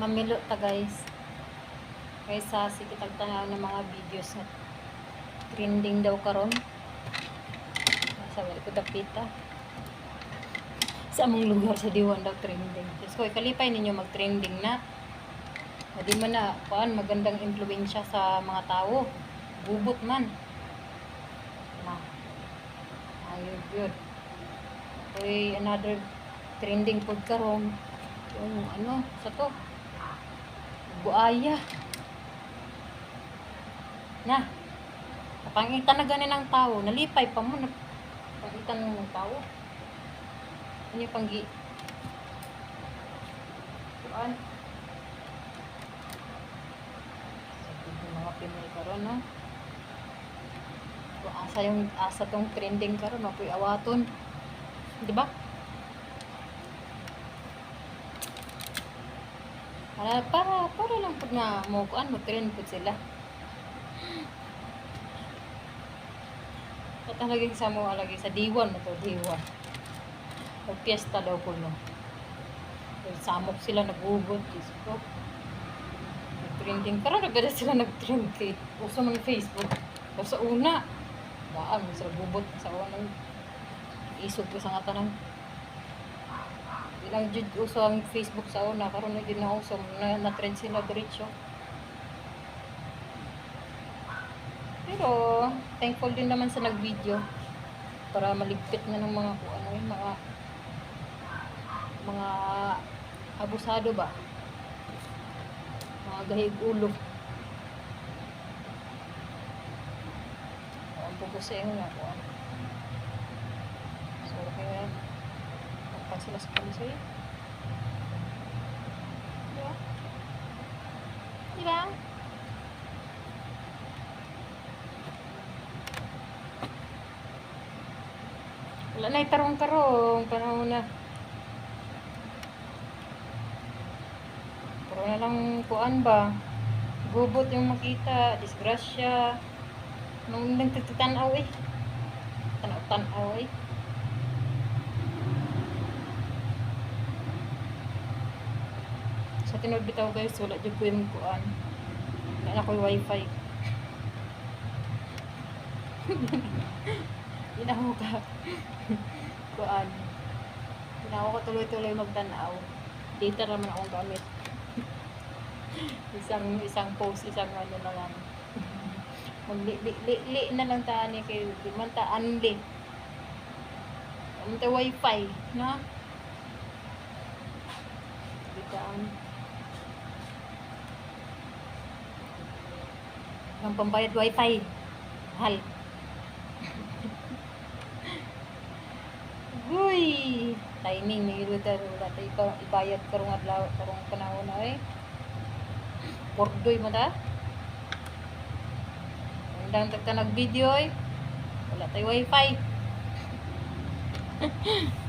Mamilo ta guys. Kaysa sikitag tanaw ng mga videos na trending daw karon. Sa wala ko dapita. Sa among lugar sa Diwan daw trending. Diyos ko, ikalipay ninyo mag-trending na. Hindi man na, kuan, magandang impluensya sa mga tao. Bubot man. Na. Ayun, yun. Ako'y another trending food karon. Yung ano, sa to. Buaya. Na. Kapangitan na ganin ng tao. Nalipay pa mo. Kapangitan mo ng tao. Ano yung panggi? Kuan. Sabi ng mga Pinoy karon no? Kung yung asa tong trending karon mapoy awaton. Di ba? Para, para, para lang po na mo kuan mo trend po sila. At lagi sa mo lagi sa diwan na to, diwan. Magpiesta daw ko no. Samok sila nagugod, Diyos ko. Nag-trending. Karoon agad sila nag-trend kay uso man Facebook. O sa una, daan mo sila bubot sa unang isog ko sa nga tanang ilang jud uso ang Facebook sa una karon na din na uso na, na trend sila diretso pero thankful din naman sa nag-video para maligpit na ng mga kung ano yung mga mga abusado ba? Mga gahig ulo. Ang pugusin nga ko so sila sa pulisay. Di ba? Di ba? Wala na itarong-tarong. Panahon na. Puro na lang kuan ba? Gubot yung makita. Disgrasya. Nung nagtitanaw eh. Tanaw-tanaw eh. Sa tinud bitaw guys, wala dyan ko yung kuan. Wala ko yung wifi. Ginawa ka. kuan. Ginawa ko tuloy-tuloy magtanaw. Data naman akong gamit. isang isang post, isang ano na lang. Magli-li na lang taan ni kay di man ta anli. Ang wifi, na? Bitaan. Ng pambayad wifi. Mahal. Uy! Timing ni Ruda Ruda. Ikaw ibayad karong adlaw karong panahon na eh. Pordoy mo da. Undang tagka nag-video eh. Wala tay wifi.